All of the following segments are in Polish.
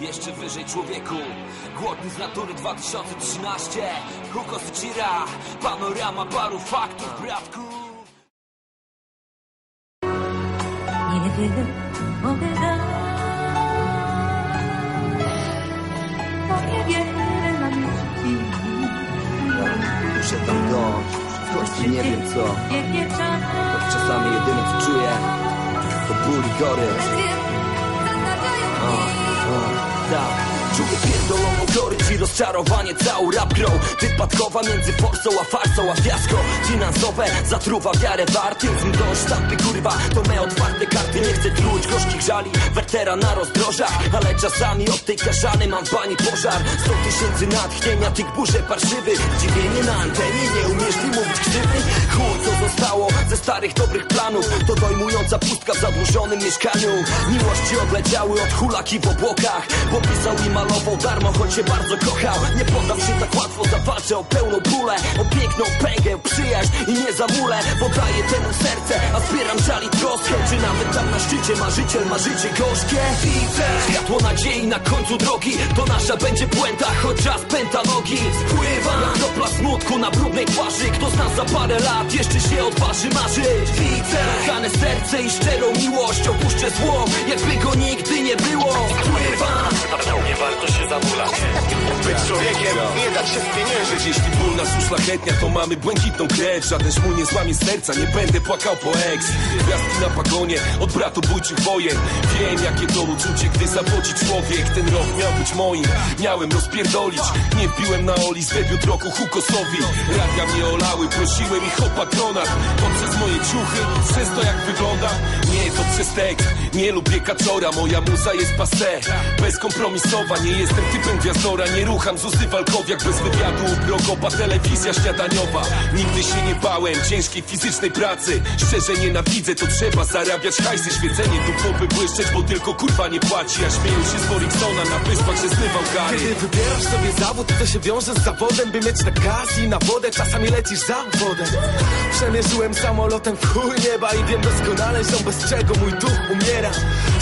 Jeszcze wyżej człowieku. Głodny z natury 2013 Hugo Chira Panorama paru faktów bratku. Niewiele mogę dać. Muszę tam dojść, w końcu nie wiem co. Choć czasami jedyne co czuję To ból i gorycz O, o, tak Czuję pierdoloną gorycz i rozczarowanie całą rap grą Wypadkowa między forsą a farsą a fiasko Finansowe. Zatruwa wiarę wart Więc mi dość stampy kurwa To me otwarte karty. Nie chcę truć gorzkich żali Wertera na rozdrożach. Ale czasami od tej kaszany mam w bani pożar. Sto tysięcy natchnienia tych burzy parszywych. Dziwienie na antenie Nie umiesz mi mówić krzywy. Chuj co zostało starych dobrych planów. To dojmująca pustka w zadłużonym mieszkaniu. Miłości odleciały od hulaki w obłokach. Bo pisał i malował darmo, choć się bardzo kochał. Nie poddam się tak łatwo, zawalczę o pełną pulę O piękną pęgę, przyjaźń i nie zamulę Podaję temu serce, a zbieram żal i troskę. Czy nawet tam na szczycie marzyciel ma życie gorzkie? Widzę światło nadziei na końcu drogi. To nasza będzie puenta, choć czas pęta nogi. Spływa jak kropla smutku na brudnej twarzy. Kto z nas za parę lat jeszcze się odważy marzyć? Widzę kochane serce i szczerą miłość. Opuszczę zło, jakby go nigdy nie było. Spływa. Nie warto się zamulać. Być człowiekiem, nie dać się spieniężyć. Jeśli ból nas uszlachetnia, to mamy błękitną krew. Żaden szmul nie złamie serca, nie będę płakał po ex Gwiazdki na pagonie, od bratobójczych wojen. Wiem jakie to uczucie, gdy zawodzi człowiek Ten rok miał być moim, miałem rozpierdolić Nie wbiłem na oli z debiut roku Hukosowi. Radia mnie olały, prosiłem ich o patronat. Poprzez moje ciuchy, przez to jak wyglądam. Nie, to przez tekst, nie lubię kaczora Moja muza jest passe, bezkompromisowa Nie jestem typem gwiazdora, nie rucham z usty walkowiak Bez wywiadu. U telewizja śniadaniowa. Nigdy się nie bałem ciężkiej fizycznej pracy. Szczerze nienawidzę, to trzeba zarabiać hajsy. Świecenie tu popy błyszczeć, bo tylko kurwa nie płaci. A śmieją się Morrisona na wyspach, że zmywał gary. Kiedy wybierasz sobie zawód, to się wiąże z zawodem By mieć na gaz i na wodę, czasami lecisz za wodę. Przemierzyłem samolotem w chuj nieba I wiem doskonale, że bez czego mój duch umiera.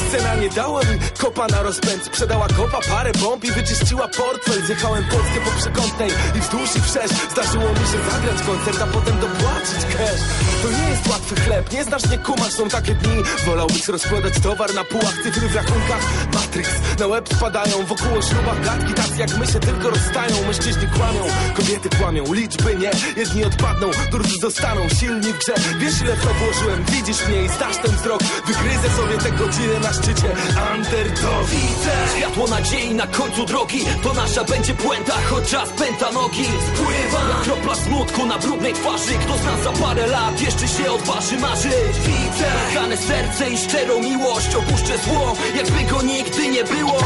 Scena nie dała mi kopa na rozpęd. Sprzedała kopa, parę bomb i wyczyściła portfel. Zjechałem Polskę po przekątnej i wzdłuż i wszerz. Zdarzyło mi się zagrać koncert, a potem dopłacić cash. To nie jest łatwy chleb, nie znasz, nie kumasz, są takie dni. Wolałbyś rozkładać towar na półach, cyfry w rachunkach. Matrix, na łeb spadają, wokół o ślubach gadki Tacy jak my się tylko rozstają, mężczyźni kłamią Kobiety kłamią, liczby nie, jedni odpadną, drudzy zostaną silni w grze. Wiesz ile to włożyłem, widzisz mnie i znasz ten wzrok. Wygryzę sobie te godziny na szczycie. Underdog Widzę. Światło nadziei na końcu drogi. To nasza będzie puenta, choć czas pęta nogi. Spływa kropla smutku na brudnej twarzy. Kto z nas za parę lat jeszcze się odważy marzyć? Widzę. Kochane serce i szczerą miłość. Opuszczę zło, jakby go nigdy nie było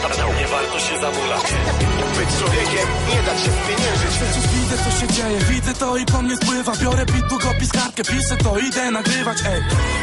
Nie warto się zamulać. Być człowiekiem, nie dać się spieniężyć Przecież widzę co się dzieje, widzę to i po mnie spływa. Biorę bit, długopis, kartkę, piszę to, idę nagrywać, ej.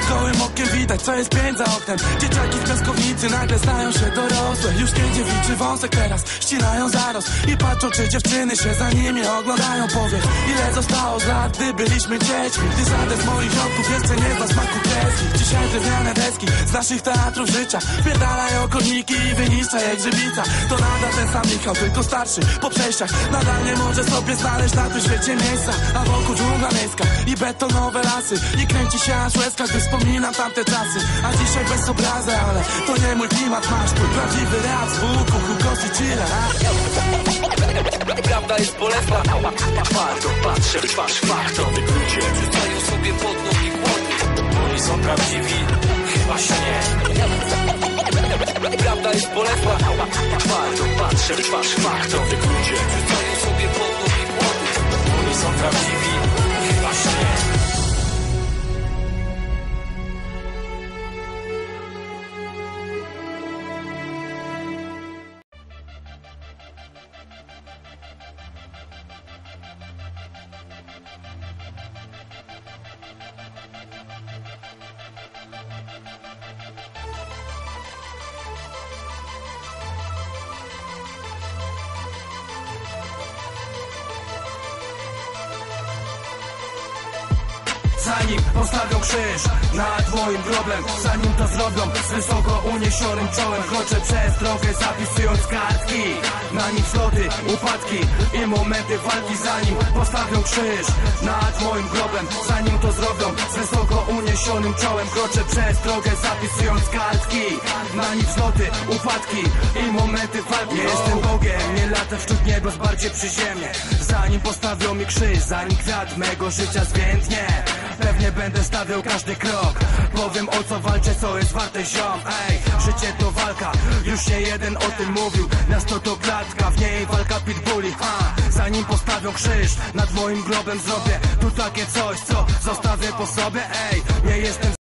Gołym okiem widać, co jest pięć za oknem. Dzieciaki z piaskownicy nagle stają się dorosłe. Już nie dziewiczy wąsek teraz, ścinają zarost. I patrzą, czy dziewczyny się za nimi oglądają. Powiedz, ile zostało z lat, gdy byliśmy dziećmi? Gdy żaden z moich ziomków jeszcze nie zna smaku kreski. Dzisiaj drewniane deski z naszych teatrów życia. Pierdalają okolniki i wyniszcza grzybica To nadal ten sam Michał, tylko starszy. Po przejściach Nadal nie może sobie znaleźć na tym świecie miejsca. A wokół dżungla miejska i betonowe lasy. I kręci się aż łezka, gdy wspominam tamte czasy. A dzisiaj bez obrazy, ale to nie mój klimat. Masz tu prawdziwy rap z łuku, hukos i chile. Prawda jest bolesna Twardo patrzę w twarz faktowych ludzie Rzucają sobie pod nogi kłody Oni są prawdziwi, chyba śnie Prawda jest bolesna. Twardo patrzę w twarz faktowych ludzie Zanim postawią krzyż. Nad moim grobem Zanim to zrobią z wysoko uniesionym czołem Kroczę przez drogę zapisując kartki. Na nich wzloty, upadki i momenty walki Zanim postawią krzyż. Nad moim grobem Zanim to zrobią z wysoko uniesionym czołem Kroczę przez drogę zapisując kartki. Na nich wzloty, upadki i momenty walki. Nie jestem Bogiem, nie latę wśród niebos bardziej przyziemnie Zanim postawią mi krzyż, zanim kwiat mego życia zwiędnie Pewnie będę stawiał każdy krok. Powiem o co walczę, co jest warte ziom. Ej, życie to walka, już nie jeden o tym mówił. Miasto to klatka, w niej walka pitbulli. Ha. Zanim postawią krzyż, nad moim grobem zrobię Tu takie coś, co zostawię po sobie. Ej, nie jestem